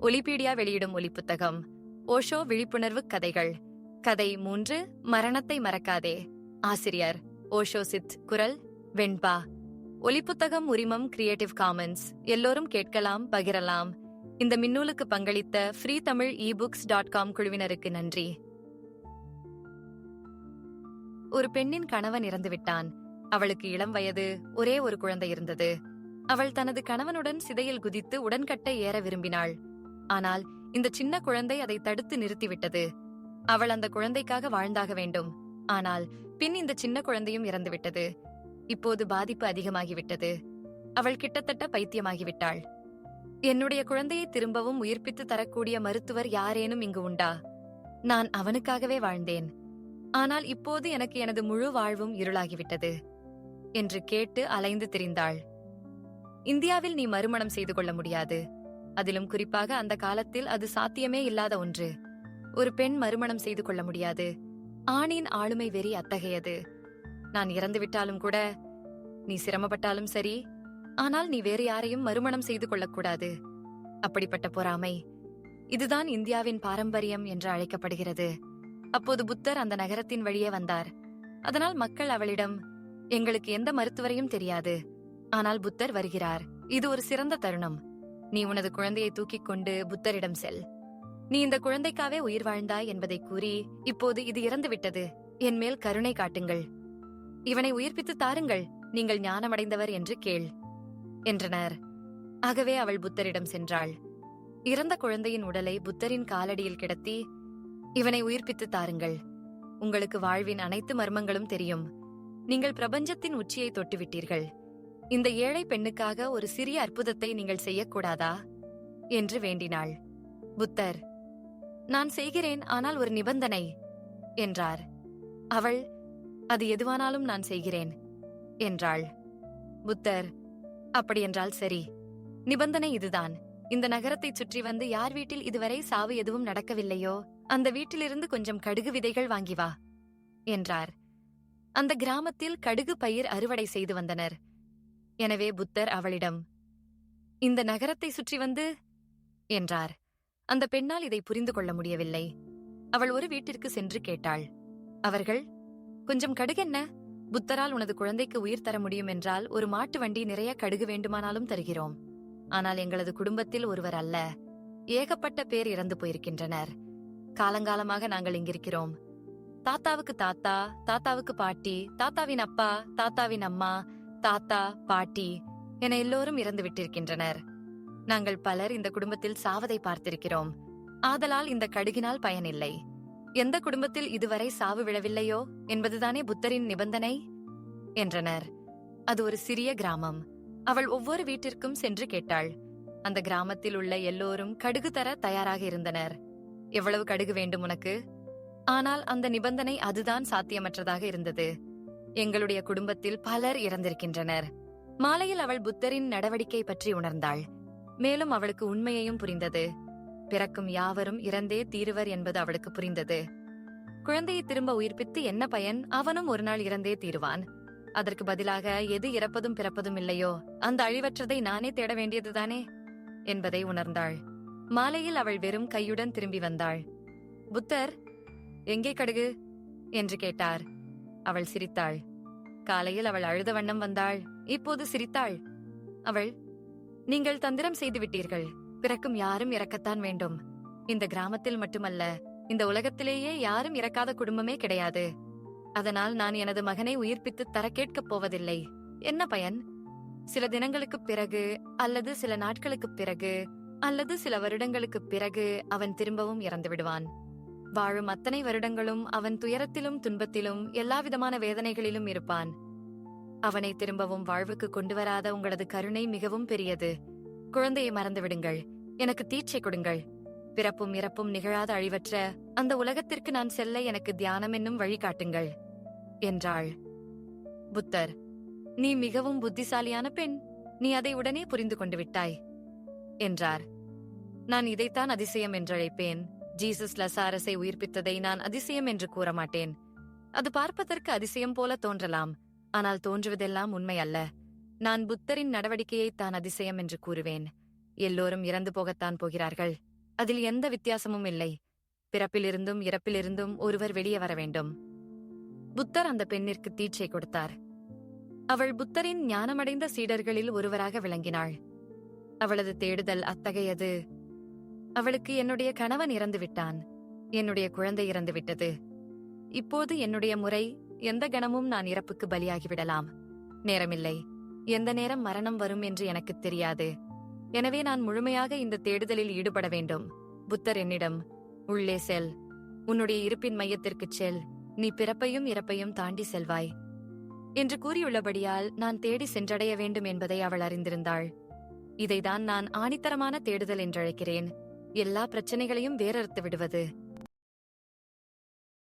ஒலிபீடியா வெளியிடும் ஒலிப்புத்தகம் ஓஷோ விழிப்புணர்வு கதைகள். கதை மூன்று மரணத்தை மறக்காதே. ஆசிரியர் ஓஷோ சித் குரல் வெண்பா. ஒலிப்புத்தகம் உரிமம் கிரியேட்டிவ் காமன்ஸ் எல்லோரும் கேட்கலாம் பகிரலாம். இந்த மின்னூலுக்கு பங்களித்த free Tamil E books dot com குழுவினருக்கு நன்றி. ஒரு பெண்ணின் கணவன் இறந்துவிட்டான். அவளுக்கு இளம் வயது ஒரே ஒரு குழந்தை இருந்தது. அவள் தனது கணவனுடன் சிதையில் குதித்து உடன்கட்டை ஏற விரும்பினாள். ஆனால் இந்த சின்ன குழந்தை அதை தடுத்து நிறுத்திவிட்டது. அவள் அந்த குழந்தைக்காக வாழ்ந்தாக வேண்டும். ஆனால் பின் இந்த சின்ன குழந்தையும் இறந்துவிட்டது. இப்போது பாதிப்பு அதிகமாகிவிட்டது. அவள் கிட்டத்தட்ட பைத்தியமாகிவிட்டாள். என்னுடைய குழந்தையை திரும்பவும் உயிர்ப்பித்து தரக்கூடிய மருத்துவர் யாரேனும் இங்கு உண்டா? நான் அவனுக்காகவே வாழ்ந்தேன். ஆனால் இப்போது எனக்கு எனது முழு வாழ்வும் இருளாகிவிட்டது. என்று கேட்டு அலைந்து திரிந்தாள். இந்தியாவில் நீ மறுமணம் செய்து கொள்ள முடியாது. அதிலும் குறிப்பாக அந்த காலத்தில் அது சாத்தியமே இல்லாத ஒன்று. ஒரு பெண் மறுமணம் செய்து கொள்ள முடியாது. ஆணின் ஆளுமை வெறி அத்தகையது. நான் இறந்துவிட்டாலும் கூட நீ சிரமப்பட்டாலும் சரி ஆனால் நீ வேறு யாரையும் மறுமணம் செய்து கொள்ளக்கூடாது அப்படிப்பட்ட பொறாமை. இதுதான் இந்தியாவின் பாரம்பரியம் என்று அழைக்கப்படுகிறது. அப்போது புத்தர் அந்த நகரத்தின் வழியே வந்தார். அதனால் மக்கள் அவளிடம் எங்களுக்கு எந்த மருத்துவரையும் தெரியாது. ஆனால் புத்தர் வருகிறார். இது ஒரு சிறந்த தருணம். நீ உனது குழந்தையை தூக்கிக் கொண்டு புத்தரிடம் செல். நீ இந்த குழந்தைக்காவே உயிர் வாழ்ந்தாய் என்பதை கூறி இப்போது இது இறந்துவிட்டது. என் மேல் கருணை காட்டுங்கள். இவனை உயிர்ப்பித்து தாருங்கள். நீங்கள் ஞானமடைந்தவர் என்று கேள். என்றனர். ஆகவே அவள் புத்தரிடம் சென்றாள். இறந்த குழந்தையின் உடலை புத்தரின் காலடியில் கிடத்தி இவனை உயிர்ப்பித்து தாருங்கள். உங்களுக்கு வாழ்வின் அனைத்து மர்மங்களும் தெரியும். நீங்கள் பிரபஞ்சத்தின் உச்சியை தொட்டுவிட்டீர்கள். இந்த ஏழை பெண்ணுக்காக ஒரு சிறிய அற்புதத்தை நீங்கள் செய்யக்கூடாதா? என்று வேண்டினாள். புத்தர் நான் செய்கிறேன் ஆனால் ஒரு நிபந்தனை என்றார். அவள் அது எதுவானாலும் நான் செய்கிறேன் என்றாள். புத்தர் அப்படியென்றால் சரி. நிபந்தனை இதுதான். இந்த நகரத்தைச் சுற்றி வந்து யார் வீட்டில் இதுவரை சாவு எதுவும் நடக்கவில்லையோ அந்த வீட்டிலிருந்து கொஞ்சம் கடுகு விதைகள் வாங்கி வா என்றார். அந்த கிராமத்தில் கடுகு பயிர் அறுவடை செய்து வந்தனர். எனவே புத்தர் அவளிடம் இந்த நகரத்தை சுற்றி வந்து என்றார். அந்த பெண்ணால் இதை புரிந்து கொள்ள முடியவில்லை. அவள் ஒரு வீட்டிற்கு சென்று கேட்டாள் அவர்கள் கொஞ்சம் கடுகென்ன புத்தரால் உனது குழந்தைக்கு உயிர் தர முடியும் என்றால் ஒரு மாட்டு வண்டி நிறைய கடுகு வேண்டுமானாலும் தருகிறோம். ஆனால் எங்களது குடும்பத்தில் ஒருவர் அல்ல. ஏகப்பட்ட பேர் இறந்து போயிருக்கின்றனர். காலங்காலமாக நாங்கள் இங்கிருக்கிறோம். தாத்தாவுக்கு தாத்தா தாத்தாவுக்கு பாட்டி தாத்தாவின் அப்பா தாத்தாவின் அம்மா தாத்தா பாட்டி என எல்லோரும் இறந்து விட்டிருக்கின்றனர். நாங்கள் பலர் இந்த குடும்பத்தில் சாவதை பார்த்திருக்கிறோம். ஆதலால் இந்த கடுகினால் பயனில்லை. எந்த குடும்பத்தில் இதுவரை சாவு விழவில்லையோ என்பதுதானே புத்தரின் நிபந்தனை? என்றனர். அது ஒரு சிறிய கிராமம். அவள் ஒவ்வொரு வீட்டிற்கும் சென்று கேட்டாள். அந்த கிராமத்தில் உள்ள எல்லோரும் கடுகு தர தயாராக இருந்தனர். எவ்வளவு கடுகு வேண்டும் உனக்கு? ஆனால் அந்த நிபந்தனை அதுதான் சாத்தியமற்றதாக இருந்தது. எங்களுடைய குடும்பத்தில் பலர் இறந்திருக்கின்றனர். மாலையில் அவள் புத்தரின் நடவடிக்கை பற்றி உணர்ந்தாள். மேலும் அவளுக்கு உண்மையையும் புரிந்தது. பிறக்கும் யாவரும் இறந்தே தீருவர் என்பது அவளுக்கு புரிந்தது. குழந்தையை திரும்ப உயிர்ப்பித்து என்ன பயன்? அவனும் ஒரு நாள் இறந்தே தீருவான். அதற்கு பதிலாக எது இறப்பதும் பிறப்பதும் இல்லையோ அந்த அழிவற்றதை நானே தேட வேண்டியதுதானே? என்பதை உணர்ந்தாள். மாலையில் அவள் வெறும் கையுடன் திரும்பி வந்தாள். புத்தர் எங்கே கடுகு? என்று கேட்டார். அவள் சிரித்தாள். காலையில் அவள் அழுத வண்ணம் வந்தாள். இப்போது சிரித்தாள். அவள் நீங்கள் தந்திரம் செய்து விட்டீர்கள். பிறக்கும் யாரும் இறக்கத்தான் வேண்டும். இந்த கிராமத்தில் மட்டுமல்ல இந்த உலகத்திலேயே யாரும் இறக்காத குடும்பமே கிடையாது. அதனால் நான் எனது மகனை உயிர்ப்பித்து தர கேட்கப் போவதில்லை. என்ன பயன்? சில தினங்களுக்குப் பிறகு அல்லது சில நாட்களுக்குப் பிறகு அல்லது சில வருடங்களுக்குப் பிறகு அவன் திரும்பவும் இறந்து விடுவான் வாழும் அத்தனை வருடங்களும் அவன் துயரத்திலும் துன்பத்திலும் எல்லாவிதமான வேதனைகளிலும் இருப்பான். அவனை திரும்பவும் வாழ்வுக்கு கொண்டு வராத உங்களது கருணை மிகவும் பெரியது. குழந்தையை மறந்துவிடுங்கள். எனக்கு தீட்சை கொடுங்கள். பிறப்பும் இறப்பும் நிகழாத அழிவற்ற அந்த உலகத்திற்கு நான் செல்ல எனக்கு தியானம் என்னும் வழிகாட்டுங்கள் என்றாள். புத்தர் நீ மிகவும் புத்திசாலியான பெண். நீ அதை உடனே புரிந்து கொண்டு விட்டாய் என்றார். நான் இதைத்தான் அதிசயம் என்றழைப்பேன். ஜீசஸ் லசாரஸை உயிர்ப்பித்ததை நான் அதிசயம் என்று கூற மாட்டேன் அது பார்ப்பதற்கு அதிசயம் போல தோன்றலாம் ஆனால் தோன்றுவதெல்லாம் உண்மை அல்ல. நான் புத்தரின் நடவடிக்கையை தான் அதிசயம் என்று கூறுவேன். எல்லோரும் இறந்து போகத்தான் போகிறார்கள். அதில் எந்த வித்தியாசமும் இல்லை. பிறப்பிலிருந்தும் இறப்பிலிருந்தும் ஒருவர் வெளியே வர வேண்டும். புத்தர் அந்த பெண்ணிற்கு தீட்சை கொடுத்தார். அவள் புத்தரின் ஞானமடைந்த சீடர்களில் ஒருவராக விளங்கினாள். அவளது தேடுதல் அத்தகையது. அவளுக்கு என்னுடைய கணவன் இறந்து விட்டான் என்னுடைய குழந்தை இறந்து விட்டது இப்போது என்னுடைய முறை எந்த கணமும் நான் இறப்புக்கு பலியாகிவிடலாம். நேரமில்லை. எந்த நேரம் மரணம் வரும் என்று எனக்கு தெரியாது. எனவே நான் முழுமையாக இந்த தேடுதலில் ஈடுபட வேண்டும். புத்தர் என்னிடம் உள்ளே செல். உன்னுடைய இருப்பின் மையத்திற்குச் செல். நீ பிறப்பையும் இறப்பையும் தாண்டி செல்வாய். என்று கூறியுள்ளபடியால் நான் தேடி சென்றடைய வேண்டும் என்பதை அவள் அறிந்திருந்தாள். இதைதான் நான் ஆணித்தரமான தேடுதல் என்றழைக்கிறேன். எல்லா பிரச்சனைகளையும் வேறறுத்து விடுவது.